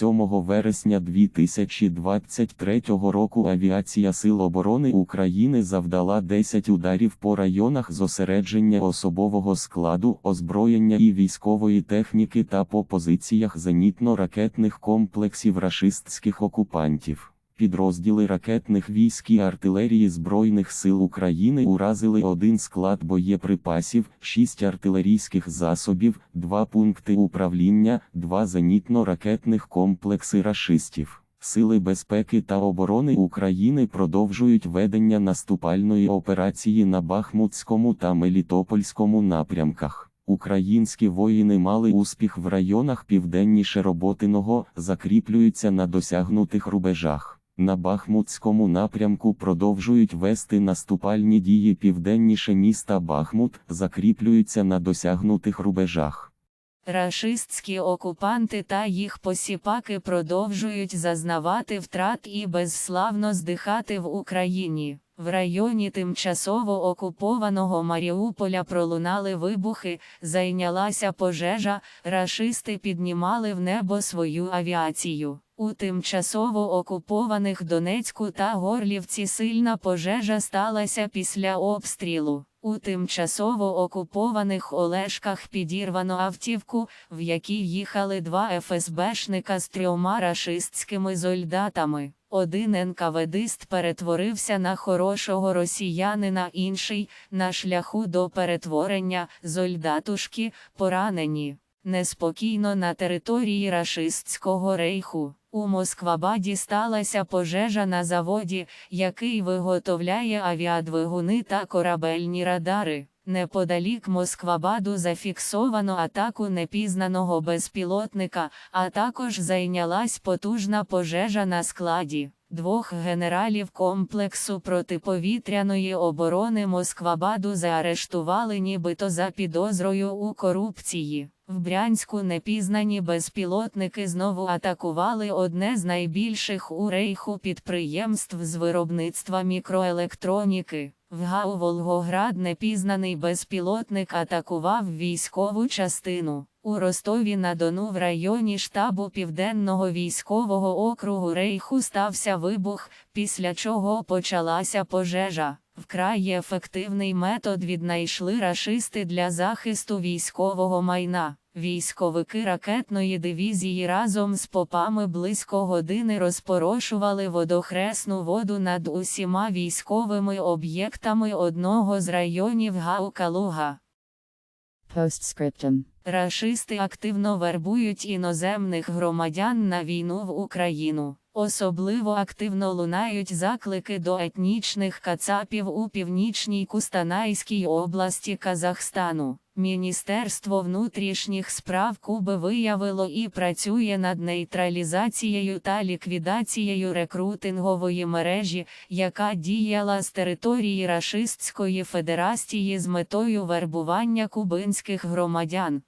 7 вересня 2023 року авіація Сил оборони України завдала 10 ударів по районах зосередження особового складу, озброєння і військової техніки та по позиціях зенітно-ракетних комплексів рашистських окупантів. Підрозділи ракетних військ і артилерії Збройних сил України уразили один склад боєприпасів, шість артилерійських засобів, два пункти управління, два зенітно-ракетних комплекси рашистів. Сили безпеки та оборони України продовжують ведення наступальної операції на Бахмутському та Мелітопольському напрямках. Українські воїни мали успіх в районах південніше Роботиного, закріплюються на досягнутих рубежах. На Бахмутському напрямку продовжують вести наступальні дії південніше міста Бахмут, закріплюються на досягнутих рубежах. Рашистські окупанти та їх посіпаки продовжують зазнавати втрат і безславно здихати в Україні. В районі тимчасово окупованого Маріуполя пролунали вибухи, зайнялася пожежа, рашисти піднімали в небо свою авіацію. У тимчасово окупованих Донецьку та Горлівці сильна пожежа сталася після обстрілу. У тимчасово окупованих Олешках підірвано автівку, в якій їхали два ФСБшника з трьома рашистськими солдатами. Один НКВДист перетворився на хорошого росіянина, інший на шляху до перетворення зольдатушки поранені. Неспокійно на території рашистського рейху. У Москвабаді сталася пожежа на заводі, який виготовляє авіадвигуни та корабельні радари. Неподалік Москвабаду зафіксовано атаку непізнаного безпілотника, а також зайнялась потужна пожежа на складі. Двох генералів комплексу протиповітряної оборони Москвабаду заарештували нібито за підозрою у корупції. В Брянську непізнані безпілотники знову атакували одне з найбільших у рейху підприємств з виробництва мікроелектроніки. В ГАУ Волгоград непізнаний безпілотник атакував військову частину. У Ростові на Дону в районі штабу Південного військового округу Рейху стався вибух, після чого почалася пожежа. Вкрай ефективний метод віднайшли рашисти для захисту військового майна. Військовики ракетної дивізії разом з попами близько години розпорошували водохресну воду над усіма військовими об'єктами одного з районів Гаукалуга. Postscriptum. Рашисти активно вербують іноземних громадян на війну в Україну. Особливо активно лунають заклики до етнічних кацапів у північній Кустанайській області Казахстану. Міністерство внутрішніх справ Куби виявило і працює над нейтралізацією та ліквідацією рекрутингової мережі, яка діяла з території Рашистської Федерації з метою вербування кубинських громадян.